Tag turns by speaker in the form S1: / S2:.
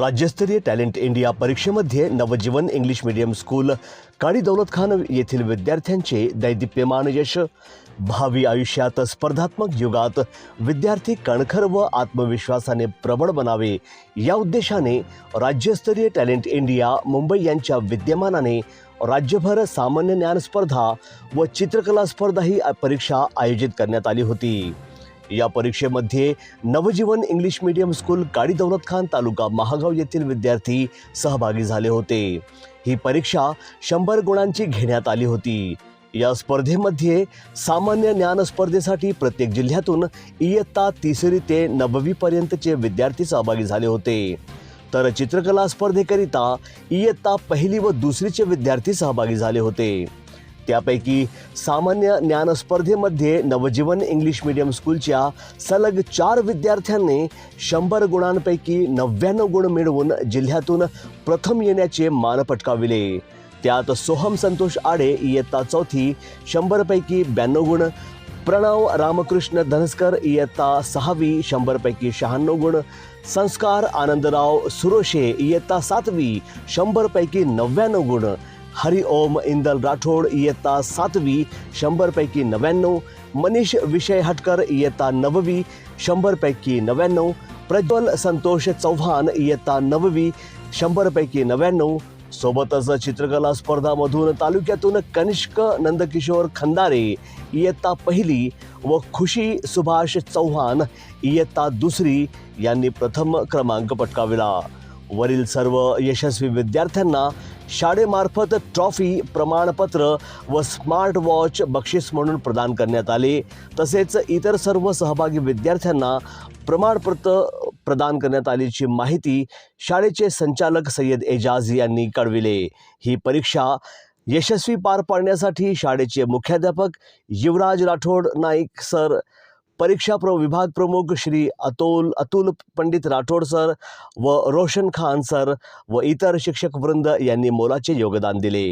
S1: राज्यस्तरीय talent India परीक्षेमध्ये नवजीवन English medium school काळी दौलत खान येथील विद्यार्थ्यांचे दैदिप्यमान यश भावी आयुष्यात स्पर्धात्मक युगात विद्यार्थी कणखर व आत्मविश्वासाने प्रबळ बनावे. या उद्देशाने राज्यस्तरीय टॅलेंट इंडिया मुंबई यांच्या विद्यमानाने राज्यभर सामान्य ज्ञान स्पर्धा व चित्रकला स्पर्धा ही परीक्षा आयोजित करण्यात आली होती. या परीक्षेमध्ये नवजीवन इंग्लिश मीडियम स्कूल गाडी दौलत खान तालुका महागाव येथील विद्यार्थी सहभागी झाले होते. ही परीक्षा शंभर गुणांची घेण्यात आली होती. या स्पर्धेमध्ये सामान्य ज्ञान स्पर्धेसाठी प्रत्येक जिल्ह्यातून इयत्ता तिसरी ते नववीपर्यंतचे विद्यार्थी सहभागी झाले होते. तर चित्रकला स्पर्धेकरिता इयत्ता पहिली व दुसरीचे विद्यार्थी सहभागी झाले होते. त्यापैकी सामान्य ज्ञान स्पर्धेमध्ये नवजीवन इंग्लिश मीडियम स्कूलच्या सलग चार विद्यार्थ्यांनी शंभर गुणांपैकी नव्याण्णव गुण मिळवून जिल्ह्यातून प्रथम येण्याचे मान पटकाविले. त्यात सोहम संतोष आडे इयत्ता चौथी शंभरपैकी ब्याण्णव गुण प्रणव रामकृष्ण धनस्कर इयत्ता सहावी शंभरपैकी शहाण्णव गुण संस्कार आनंदराव सुरोशे इयत्ता सातवी शंभरपैकी नव्याण्णव गुण हरिओम इंदल राठोड इयत्ता सातवी शंभरपैकी नव्याण्णव. मनीष विषय हटकर इयत्ता नववी शंभरपैकी नव्याण्णव. प्रज्वल संतोष चव्हाण इयत्ता नववी शंभरपैकी नव्याण्णव. सोबतच चित्रकला स्पर्धामधून तालुक्यातून कनिष्क नंदकिशोर खंदारे इयत्ता पहिली व खुशी सुभाष चव्हाण इयत्ता दुसरी यांनी प्रथम क्रमांक पटकाविला. वरील सर्व यशस्वी विद्यार्थ्यांना शाळेमार्फत ट्रॉफी प्रमाणपत्र व स्मार्ट वॉच बक्षीस म्हणून प्रदान करण्यात आले. तसेच इतर सर्व सहभागी विद्यार्थ्यांना प्रमाणपत्र प्रदान करण्यात आल्याची माहिती शाळेचे संचालक सय्यद एजाज यांनी कळविले. ही परीक्षा यशस्वी पार पाडण्यासाठी शाळेचे मुख्याध्यापक युवराज राठोड नाईक सर परीक्षा प्र विभाग प्रमुख श्री अतुल अतुल पंडित राठोड सर व रोशन खान सर व इतर शिक्षक वृंद यांनी मोलाचे योगदान दिले.